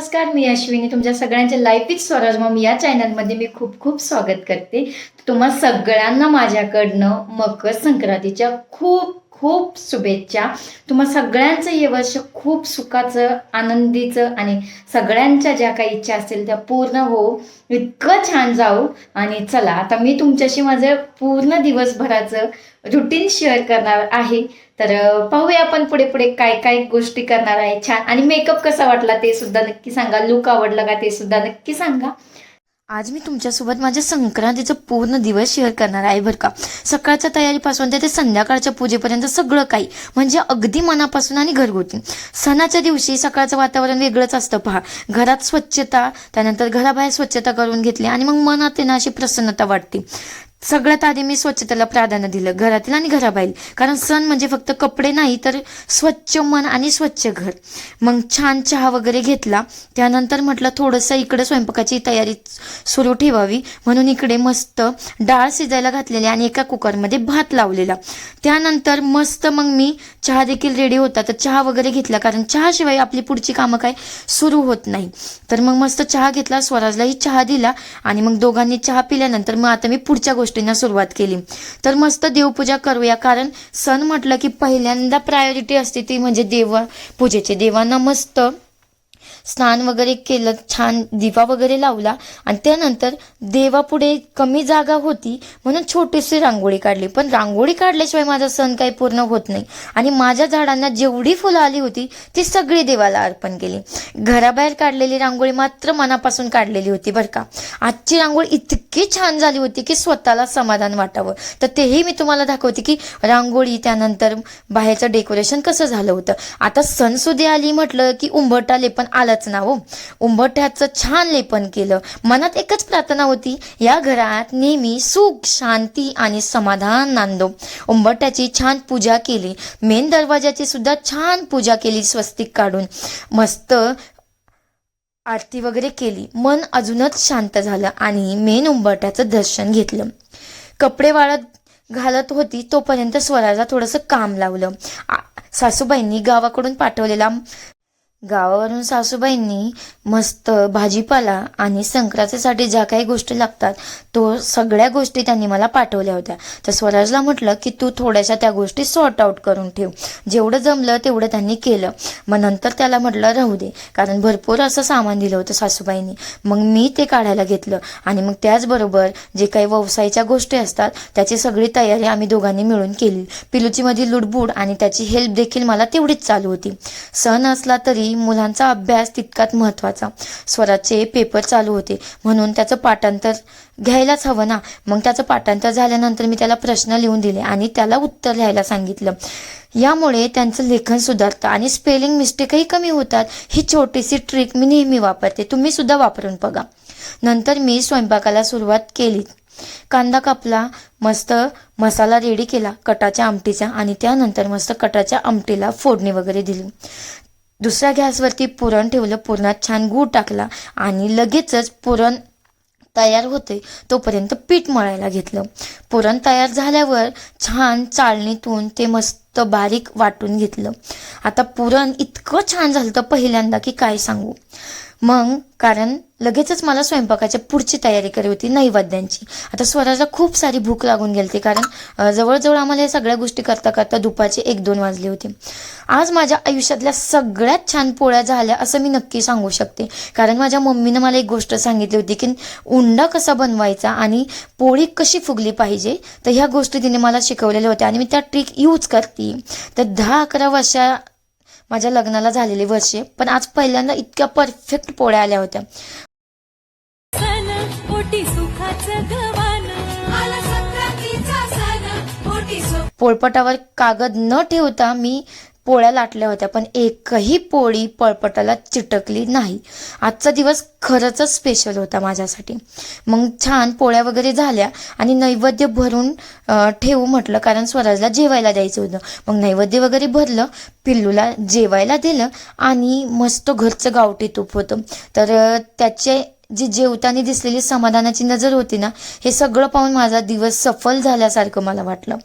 नमस्कार मी अश्विनी. तुमच्या सगळ्यांचे लाईफ विथ स्वराज. मग या चॅनलमध्ये मी खूप खूप स्वागत करते. तुम्हा सगळ्यांना माझ्याकडनं मकर संक्रांतीच्या खूप खूप शुभेच्छा. तुम्हा सगळ्यांचं हे वर्ष खूप सुखाचं आनंदीचं आणि सगळ्यांच्या ज्या काही इच्छा असतील त्या पूर्ण हो इतकं छान जाऊ. आणि चला आता मी तुमच्याशी माझं पूर्ण दिवसभराचं रुटीन शेअर करणार आहे. तर पाहूया आपण पुढे पुढे काय काय गोष्टी करणार आहे. छान. आणि मेकअप कसा वाटला ते सुद्धा नक्की सांगा. लुक आवडला का ते सुद्धा नक्की सांगा. आज मी तुमच्यासोबत माझ्या संक्रांतीचं पूर्ण दिवस शेअर करणार आहे बरं का. सकाळच्या तयारीपासून ते संध्याकाळच्या पूजेपर्यंत सगळं काही म्हणजे अगदी मनापासून आणि घरगुती. सणाच्या दिवशी सकाळचं वातावरण वेगळंच असतं पहा. घरात स्वच्छता त्यानंतर घराबाहेर स्वच्छता करून घेतली आणि मग मनात ना अशी प्रसन्नता वाटते. सगळ्यात आधी मी स्वच्छतेला प्राधान्य दिलं घरातील आणि घराबाहेर. कारण सण म्हणजे फक्त कपडे नाही तर स्वच्छ मन आणि स्वच्छ घर. मग छान चहा वगैरे घेतला त्यानंतर म्हटलं थोडंसं इकडे स्वयंपाकाची तयारी सुरू ठेवावी. म्हणून इकडे मस्त डाळ शिजायला घातलेली आणि एका कुकरमध्ये भात लावलेला. त्यानंतर मस्त मग मी चहा देखील रेडी होता तर चहा वगैरे घेतला. कारण चहाशिवाय आपली पुढची कामं काय सुरू होत नाही. तर मग मस्त चहा घेतला स्वराजलाही चहा दिला आणि मग दोघांनी चहा पिल्यानंतर मग आता मी पुढच्या गोष्टी गोष्टींना सुरुवात केली. तर मस्त देवपूजा करूया कारण सण म्हटलं की पहिल्यांदा प्रायोरिटी असते ती म्हणजे देवा पूजेचे देवांना मस्त स्नान वगैरे केलं छान दिवा वगैरे लावला आणि त्यानंतर देवापुढे कमी जागा होती म्हणून छोटीशी रांगोळी काढली. पण रांगोळी काढल्याशिवाय माझा सण काही पूर्ण होत नाही. आणि माझ्या झाडांना जेवढी फुलं आली होती ती सगळी देवाला अर्पण केली. घराबाहेर काढलेली रांगोळी मात्र मनापासून काढलेली होती बरं का. आजची रांगोळी इतकी छान झाली होती की स्वतःला समाधान वाटावं. तर तेही मी तुम्हाला दाखवते की रांगोळी त्यानंतर बाहेरचं डेकोरेशन कसं झालं होतं. आता सणसुदी आली म्हटलं की उंबरटा पण आलंच ना हो. उंबरठ्याचं छान लेपन केलं. मनात एकच प्रार्थना होती या घरात नेहमी सुख शांती आणि समाधान नांदो. उंबरठ्याची छान पूजा केली. मेन दरवाजाची सुद्धा छान पूजा केली स्वस्तिक काढून. मस्त आरती वगैरे केली. मन अजूनच शांत झालं आणि मेन उंबरठ्याचं दर्शन घेतलं. कपडे वाळत घालत होती तोपर्यंत स्वराला थोडंसं काम लावलं. सासूबाईंनी गावाकडून पाठवलेला गावावरून सासूबाईंनी मस्त भाजीपाला आणि संक्रांतीसाठी ज्या काही गोष्टी लागतात तो सगळ्या गोष्टी त्यांनी मला पाठवल्या होत्या. तर स्वराजला म्हटलं की तू थोड्याशा त्या गोष्टी सॉर्ट आउट करून ठेव. जेवढं जमलं तेवढं त्यांनी केलं. मग नंतर त्याला म्हटलं राहू दे. कारण भरपूर असं सामान दिलं होतं सासूबाईंनी. मग मी ते काढायला घेतलं. आणि मग त्याचबरोबर जे काही व्यवसायाच्या गोष्टी असतात त्याची सगळी तयारी आम्ही दोघांनी मिळून केली. पिलूचीमधील लुडबुड आणि त्याची हेल्प देखील मला तेवढीच चालू होती. सण असला तरी मुलांचा अभ्यास तितकाच महत्त्वाचा. स्वराचे पेपर चालू होते. म्हणून त्याचं पाठांतर घ्यायलाच हवं ना? मग त्याचं पाठांतर झाल्यानंतर मी त्याला प्रश्न लिहून दिले आणि त्याला उत्तर लिहायला सांगितलं. यामुळे त्यांचं लेखन सुधारतं आणि स्पेलिंग मिस्टेकही कमी होतात. ही छोटीशी ट्रिक मी नेहमी वापरते. तुम्ही सुद्धा वापरून बघा. नंतर मी स्वयंपाकाला सुरुवात केली. कांदा कापला मस्त मसाला रेडी केला कटाच्या आमटीचा आणि त्यानंतर मस्त कटाच्या आमटीला फोडणी वगैरे दिली. दुसऱ्या गॅसवरती पुरण ठेवलं पुरणात छान गूळ टाकला आणि लगेचच पुरण तयार होते तोपर्यंत पीठ मळायला घेतलं. पुरण तयार झाल्यावर छान चाळणीतून ते मस्त बारीक वाटून घेतलं. आता पुरण इतकं छान झालं तर पहिल्यांदा की काय सांगू? मग कारण लगेचच मला स्वयंपाकाच्या पुढची तयारी करी होती नैवेद्यांची. आता स्वराला खूप सारी भूक लागून गेलती कारण जवळजवळ आम्हाला या सगळ्या गोष्टी करता करता दुपारचे एक दोन वाजले होते. आज माझ्या आयुष्यातल्या सगळ्यात छान पोळ्या झाल्या असं मी नक्की सांगू शकते. कारण माझ्या मम्मीनं मला एक गोष्ट सांगितली होती की उंडा कसा बनवायचा आणि पोळी कशी फुगली पाहिजे तर ह्या गोष्टी तिने मला शिकवलेल्या होत्या आणि मी त्या ट्रिक यूज करते. तर दहा अकरा वर्षा माझ्या लग्नाला झालेली वर्षे पण आज पहिल्यांदा इतक्या परफेक्ट पोळ्या आल्या होत्या. पोळपटावर कागद न ठेवता मी पोळ्या लाटल्या होत्या पण एकही पोळी पळपटाला चिटकली नाही. आजचा दिवस खरंच स्पेशल होता माझ्यासाठी. मग छान पोळ्या वगैरे झाल्या आणि नैवेद्य भरून ठेवू म्हटलं कारण स्वराजला जेवायला द्यायचं होतं. मग नैवेद्य वगैरे भरलं पिल्लूला जेवायला दिलं आणि मस्त घरचं गावठी तूप होतं. तर त्याचे जी जेवताना दिसलेली समाधानाची नजर होती ना हे सगळं पाहून माझा दिवस सफल झाल्यासारखं मला वाटलं.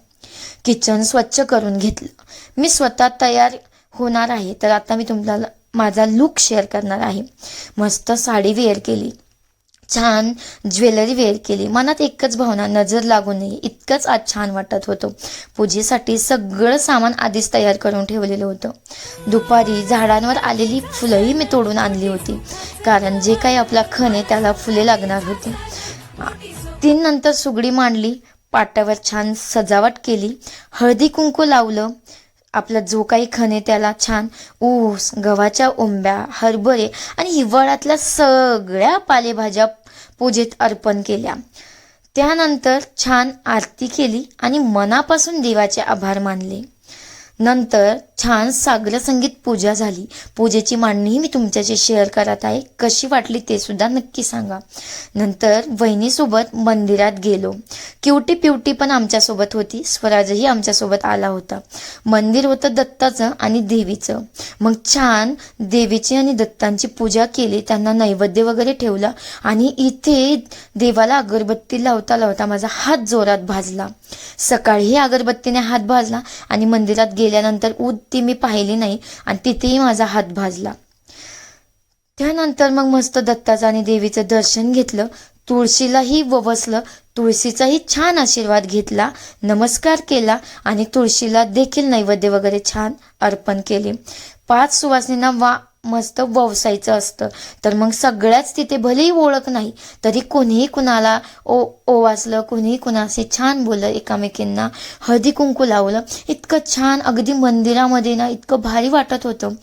किचन स्वच्छ करून घेतलं. मी स्वतः तयार होणार आहे. तर आता मी तुम्हाला माझा लुक शेअर करणार आहे. मस्त साडी वेअर केली. छान ज्वेलरी वेअर केली. मनात एकच भावना नजर लागू नये. इतकंच आज छान वाटत होतं. पूजेसाठी सगळं सामान आधीच तयार करून ठेवलेलं होतं. दुपारी झाडांवर आलेली फुलंही मी तोडून आणली होती. कारण जे काही आपला खण आहे त्याला फुले लागणार होती. तीन नंतर सुगडी मांडली. पाटावर छान सजावट केली. हळदी कुंकू लावलं. आपला जो काही खणे त्याला छान ऊस गव्हाच्या ओंब्या हरभरे आणि हिवाळ्यातल्या सगळ्या पालेभाज्या पूजेत अर्पण केल्या. त्यानंतर छान आरती केली आणि मनापासून देवाचे आभार मानले. नंतर छान सागर संगीत पूजा झाली. पूजेची मांडणीही मी तुमच्याशी शेअर करत आहे. कशी वाटली ते सुद्धा नक्की सांगा. नंतर वहिनीसोबत मंदिरात गेलो. क्युटी प्युटी पण आमच्यासोबत होती. स्वराजही आमच्यासोबत आला होता. मंदिर होतं दत्ताचं आणि देवीचं. मग छान देवीची आणि दत्तांची पूजा केली. त्यांना नैवेद्य वगैरे ठेवला आणि इथे देवाला अगरबत्ती लावता लावता माझा हात जोरात भाजला. सकाळीही अगरबत्तीने हात भाजला आणि मंदिरात गेल्यानंतर ऊद ती मी पाहिली नाही आणि तिथेही माझा हात भाजला. त्यानंतर मग मस्त दत्ताचं आणि देवीचं दर्शन घेतलं. तुळशीलाही ववसलं. तुळशीचाही छान आशीर्वाद घेतला. नमस्कार केला आणि तुळशीला देखील नैवेद्य वगैरे छान अर्पण केले. पाच सुवासिनींना वा मस्त ववसायचं असतं. तर मग सगळ्याच तिथे भलेही ओळख नाही तरी कोणीही कुणाला ओ ओवासलं कोणीही कुणाशी छान बोललं एकामेकींना हळदी कुंकू लावलं इतकं छान अगदी मंदिरामध्ये ना इतकं भारी वाटत होतं.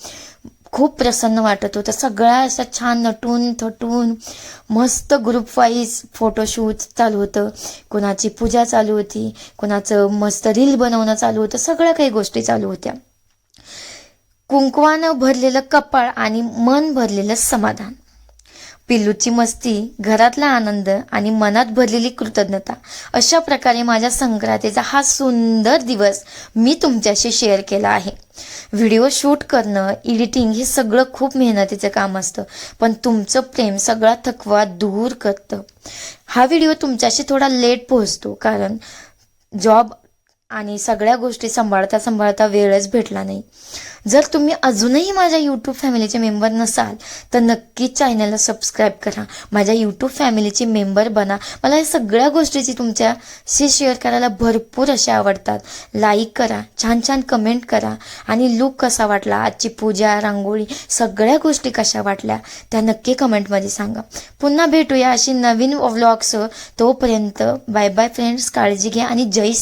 खूप प्रसन्न वाटत होतं. सगळ्या अशा छान नटून थटून मस्त ग्रुप वाईज फोटोशूट चालू होतं. कोणाची पूजा चालू होती कोणाचं मस्त रील बनवणं चालू होतं. सगळ्या काही गोष्टी चालू होत्या. कुंकवानं भरलेलं कपाळ आणि मन भरलेलं समाधान. पिल्लूची मस्ती घरातला आनंद आणि मनात भरलेली कृतज्ञता अशा प्रकारे माझ्या संक्रांतीचा हा सुंदर दिवस मी तुमच्याशी शेअर केला आहे. व्हिडिओ शूट करणं एडिटिंग हे सगळं खूप मेहनतीचं काम असतं पण तुमचं प्रेम सगळा थकवा दूर करतं. हा व्हिडिओ तुमच्याशी थोडा लेट पोहोचतो कारण जॉब आणि सगळ्या गोष्टी सांभाळता सांभाळता वेळच भेटला नाही. जर तुम्ही अजूनही माझ्या यूट्यूब फॅमिलीचे मेंबर नसाल तर नक्की चॅनलला सबस्क्राईब करा. माझ्या यूट्यूब फॅमिलीचे मेंबर बना. मला या सगळ्या गोष्टीची तुमच्याशी शेअर करायला भरपूर अशा आवडतात. लाईक करा छान छान कमेंट करा. आणि लुक कसा वाटला आजची पूजा रांगोळी सगळ्या गोष्टी कशा वाटल्या त्या नक्की कमेंटमध्ये सांगा. पुन्हा भेटूया अशी नवीन व्लॉग्स तोपर्यंत बाय बाय फ्रेंड्स काळजी घ्या आणि जय